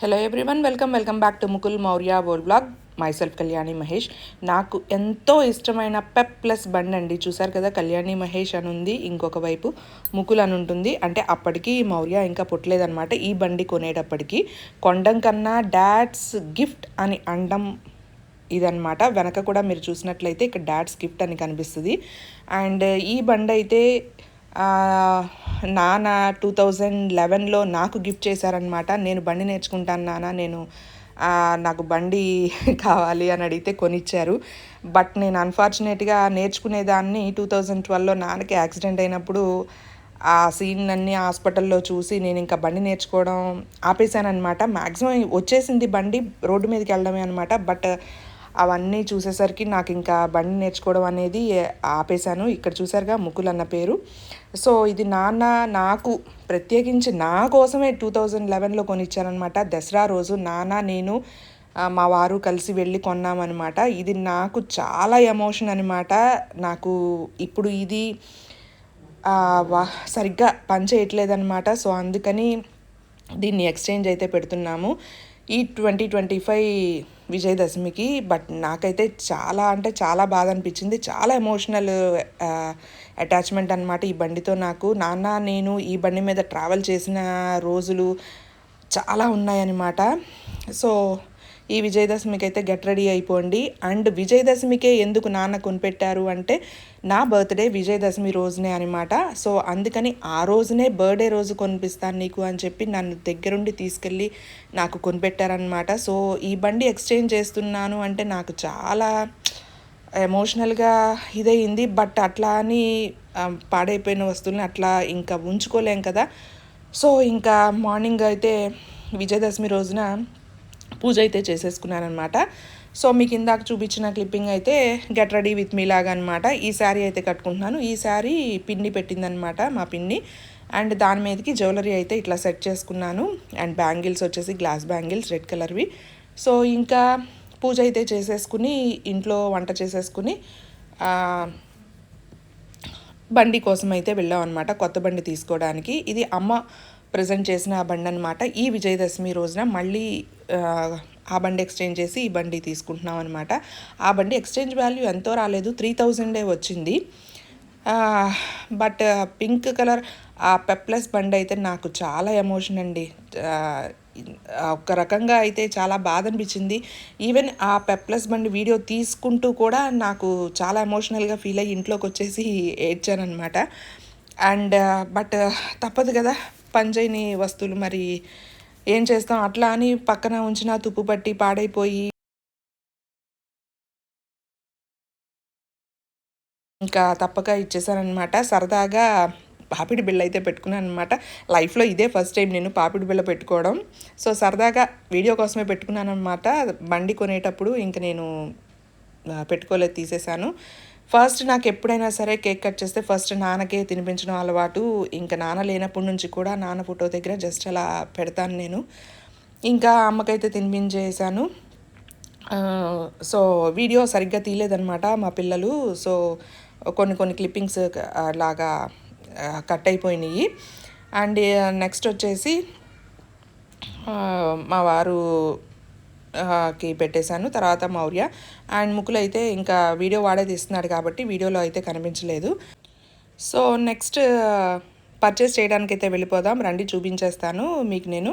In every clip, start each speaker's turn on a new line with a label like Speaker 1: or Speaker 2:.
Speaker 1: Hello everyone welcome welcome back to Mukul Maurya Bol blog myself Kalyani Mahesh నాకు ఎంతో ఇష్టమైన Pep plus బండి అండి. చూసారు కదా కళ్యాణి మహేష్ అని ఉంది ఇంకొక వైపు ముకుల్ అని ఉంటుంది. అంటే అప్పటికి మౌర్య ఇంకా పుట్టలేదనమాట ఈ బండి కొనేటప్పటికి కొండం కన్నా డాడ్స్ గిఫ్ట్ అని అండం ఇదనమాట వెనక కూడా మీరు చూసినట్లయితే ఇక్కడ డాడ్స్ గిఫ్ట్ అని కనిపిస్తుంది. అండ్ ఈ బండి అయితే నాన్న టూ థౌజండ్ లెవెన్లో నాకు గిఫ్ట్ చేశారనమాట నేను బండి నేర్చుకుంటాను నాన్న నేను నాకు బండి కావాలి అని అడిగితే కొనిచ్చారు. బట్ నేను అన్ఫార్చునేట్గా నేర్చుకునేదాన్ని టూ థౌజండ్ ట్వెల్వ్లో నాన్నకి యాక్సిడెంట్ అయినప్పుడు ఆ సీన్ అన్ని హాస్పిటల్లో చూసి నేను ఇంకా బండి నేర్చుకోవడం ఆపేశాను అనమాట మ్యాక్సిమం వచ్చేసింది బండి రోడ్డు మీదకి వెళ్ళడమే అనమాట బట్ అవన్నీ చూసేసరికి నాకు ఇంకా బండి నేర్చుకోవడం అనేది ఆపేశాను. ఇక్కడ చూసారుగా ముకుల్ అన్న పేరు. సో ఇది నాన్న నాకు ప్రత్యేకించి నా కోసమే టూ థౌజండ్ లెవెన్లో కొనిచ్చారనమాట దసరా రోజు నాన్న నేను మా వారు కలిసి వెళ్ళి కొన్నామన్నమాట. ఇది నాకు చాలా ఎమోషన్ అనమాట నాకు ఇప్పుడు ఇది వా- సరిగ్గా పని చేయట్లేదన్నమాట. సో అందుకని దీన్ని ఎక్స్చేంజ్ అయితే పెడుతున్నాము. ఈ ట్వంటీ ట్వంటీ ఫైవ్ విజయదశమికి బట్ నాకైతే చాలా అంటే చాలా బాధ అనిపించింది. చాలా ఎమోషనల్ అటాచ్మెంట్ అనమాట ఈ బండితో నాకు. నాన్న నేను ఈ బండి మీద ట్రావెల్ చేసిన రోజులు చాలా ఉన్నాయన్నమాట. సో ఈ విజయదశమికి అయితే గెట్ రెడీ అయిపోండి. అండ్ విజయదశమికే ఎందుకు నాన్న కొనిపెట్టారు అంటే నా బర్త్డే విజయదశమి రోజునే అనమాట. సో అందుకని ఆ రోజునే బర్త్డే రోజు కొనిపిస్తాను నీకు అని చెప్పి నన్ను దగ్గరుండి తీసుకెళ్ళి నాకు కొనిపెట్టారనమాట సో ఈ బండి ఎక్స్చేంజ్ చేస్తున్నాను అంటే నాకు చాలా ఎమోషనల్గా ఇదయింది. బట్ అట్లా అని పాడైపోయిన వస్తువుల్ని అట్లా ఇంకా ఉంచుకోలేం కదా. సో ఇంకా మార్నింగ్ అయితే విజయదశమి రోజున పూజ అయితే చేసేసుకున్నాను అనమాట సో మీకు ఇందాక చూపించిన క్లిప్పింగ్ అయితే గెట్ రెడీ విత్ మీ లాగా అనమాట ఈ శారీ అయితే కట్టుకుంటున్నాను. ఈ శారీ పిన్ని పెట్టిందనమాట మా పిన్ని. అండ్ దాని మీదకి జ్యువెలరీ అయితే ఇట్లా సెట్ చేసుకున్నాను. అండ్ బ్యాంగిల్స్ వచ్చేసి గ్లాస్ బ్యాంగిల్స్ రెడ్ కలర్వి. సో ఇంకా పూజ అయితే చేసేసుకుని ఇంట్లో వంట చేసేసుకుని బండి కోసం అయితే వెళ్ళాం అనమాట కొత్త బండి తీసుకోవడానికి. ఇది అమ్మ ప్రజెంట్ చేసిన ఆ బండి అనమాట ఈ విజయదశమి రోజున మళ్ళీ ఆ, బండి ఎక్స్చేంజ్ చేసి ఈ బండి తీసుకుంటున్నాం అనమాట ఆ బండి ఎక్స్చేంజ్ వాల్యూ ఎంతో రాలేదు త్రీ థౌజండే వచ్చింది. బట్ పింక్ కలర్ ఆ పెప్లస్ బండి అయితే నాకు చాలా ఎమోషన్ అండి. ఒక రకంగా అయితే చాలా బాధ అనిపించింది. ఈవెన్ ఆ పెప్లస్ బండి వీడియో తీసుకుంటూ కూడా నాకు చాలా ఎమోషనల్గా ఫీల్ అయ్యి ఇంట్లోకి వచ్చేసి ఏడ్చానమాట అండ్ బట్ తప్పదు కదా. పనిచేయని వస్తువులు మరి ఏం చేస్తాం? అట్లా అని పక్కన ఉంచిన తుప్పు పట్టి పాడైపోయి ఇంకా తప్పక ఇచ్చేసానమాట సరదాగా పాపిడి బిళ్ళ అయితే పెట్టుకున్నాను అనమాట లైఫ్లో ఇదే ఫస్ట్ టైం నేను పాపిడి బిళ్ళ పెట్టుకోవడం. సో సరదాగా వీడియో కోసమే పెట్టుకున్నాను అనమాట బండి కొనేటప్పుడు ఇంక నేను పెట్టుకోలేదు తీసేశాను. ఫస్ట్ నాకు ఎప్పుడైనా సరే కేక్ కట్ చేస్తే ఫస్ట్ నాన్నకే తినిపించడం అలవాటు. ఇంకా నాన్న లేనప్పటి నుంచి కూడా నాన్న ఫోటో దగ్గర జస్ట్ అలా పెడతాను నేను. ఇంకా అమ్మకైతే తినిపించేసాను సో వీడియో సరిగ్గా తీయలేదన్నమాట మా పిల్లలు. సో కొన్ని కొన్ని క్లిప్పింగ్స్ లాగా కట్ అయిపోయినాయి. అండ్ నెక్స్ట్ వచ్చేసి మా వారు కి పెట్టేశాను. తర్వాత మౌర్య. అండ్ ముక్కులు అయితే ఇంకా వీడియో వాడే తీస్తున్నాడు కాబట్టి వీడియోలో అయితే కనిపించలేదు. సో నెక్స్ట్ పర్చేస్ చేయడానికి అయితే వెళ్ళిపోదాం. రండి చూపించేస్తాను మీకు నేను.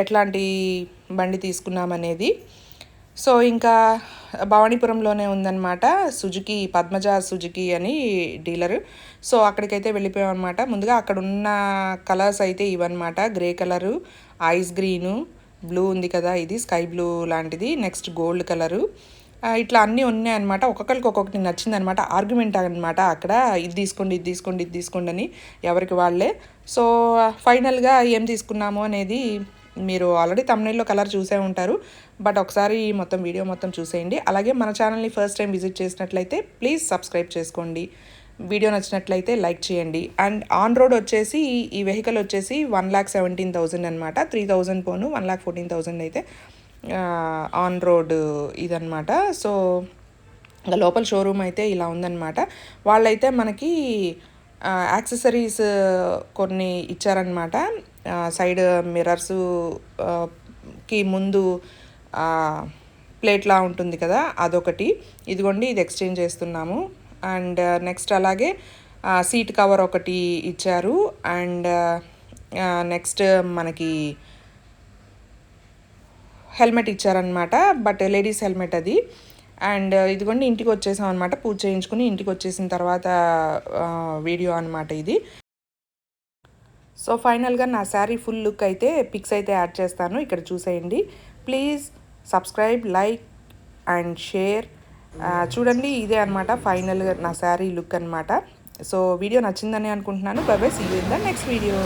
Speaker 1: ఎట్లాంటి బండి తీసుకున్నామనేది సో ఇంకా భవానీపురంలోనే ఉందన్నమాట. సుజుకి పద్మజ సుజుకి అని డీలర్. సో అక్కడికైతే వెళ్ళిపోయాం అనమాట ముందుగా అక్కడ ఉన్న కలర్స్ అయితే ఇవన్నమాట. Grey colour ice green blue ఉంది కదా ఇది స్కై బ్లూ లాంటిది నెక్స్ట్ గోల్డ్ కలరు. ఇట్లా అన్నీ ఉన్నాయన్నమాట. ఒక్కొక్కరికి ఒక్కొక్కటి నచ్చిందనమాట ఆర్గ్యుమెంట్ అనమాట అక్కడ. ఇది తీసుకోండి ఇది తీసుకోండి ఇది తీసుకోండి అని ఎవరికి వాళ్ళే. సో ఫైనల్గా ఏం తీసుకున్నాము అనేది మీరు ఆల్రెడీ తమిళలో కలర్ చూసే ఉంటారు. బట్ ఒకసారి మొత్తం వీడియో మొత్తం చూసేయండి. అలాగే మన ఛానల్ని ఫస్ట్ టైం విజిట్ చేసినట్లయితే ప్లీజ్ సబ్స్క్రైబ్ చేసుకోండి. వీడియో నచ్చినట్లయితే లైక్ చేయండి. అండ్ ఆన్ రోడ్ వచ్చేసి ఈ వెహికల్ వచ్చేసి వన్ ల్యాక్ సెవెంటీన్ థౌజండ్ అనమాట త్రీ థౌజండ్ పోను వన్ ల్యాక్ ఫోర్టీన్ థౌజండ్ అయితే ఆన్ రోడ్ ఇదనమాట సో ఇంకా లోపల షోరూమ్ అయితే ఇలా ఉందన్నమాట. వాళ్ళైతే మనకి యాక్సెసరీస్ కొన్ని ఇచ్చారనమాట సైడ్ మిర్రర్స్కి ముందు ప్లేట్లా ఉంటుంది కదా అదొకటి. ఇదిగోండి ఇది ఎక్స్చేంజ్ చేస్తున్నాము. అండ్ uh, నెక్స్ట్ అలాగే uh, సీట్ కవర్ ఒకటి ఇచ్చారు. అండ్ uh, నెక్స్ట్ మనకి హెల్మెట్ ఇచ్చారనమాట బట్ లేడీస్ హెల్మెట్ అది. అండ్ ఇదిగోండి ఇంటికి వచ్చేసాం అనమాట పూజ చేయించుకుని ఇంటికి వచ్చేసిన తర్వాత వీడియో అనమాట ఇది. సో ఫైనల్గా నా శారీ ఫుల్ లుక్ అయితే పిక్స్ అయితే యాడ్ చేస్తాను. ఇక్కడ చూసేయండి. Please subscribe like and share. చూడండి ఇదే అనమాట ఫైనల్గా నా శారీ లుక్ అనమాట సో వీడియో నచ్చిందని అనుకుంటున్నాను. Bye bye see you in the next video